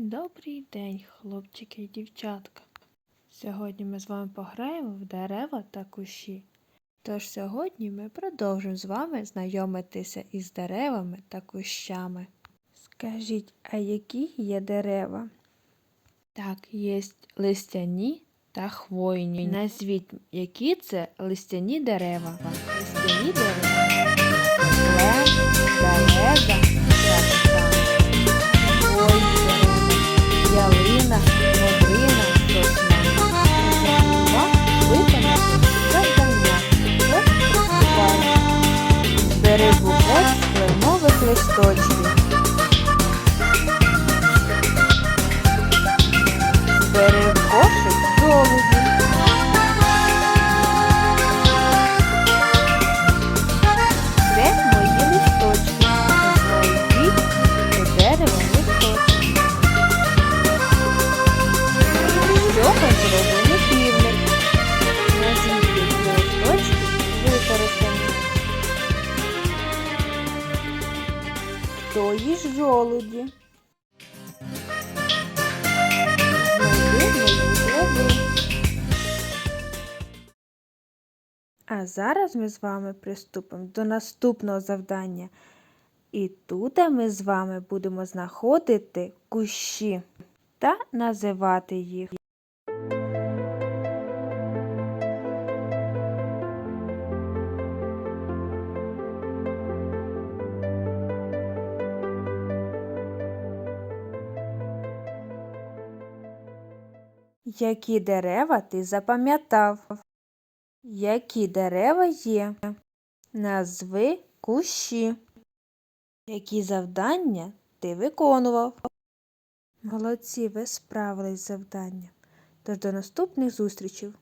Добрий день, хлопчики і дівчатка. Сьогодні ми з вами пограємо в дерева та кущі. Тож сьогодні ми продовжимо з вами знайомитися із деревами та кущами. Скажіть, а які є дерева? Так, є листяні та хвойні. Назвіть, які це листяні дерева. Листяні дерева. Кленових Тої ж жолуді. А зараз ми з вами приступимо до наступного завдання. І тут ми з вами будемо знаходити кущі та називати їх. Які дерева ти запам'ятав? Які дерева є? Назви кущі. Які завдання ти виконував? Молодці, ви справились з завданням. Тож до наступних зустрічей.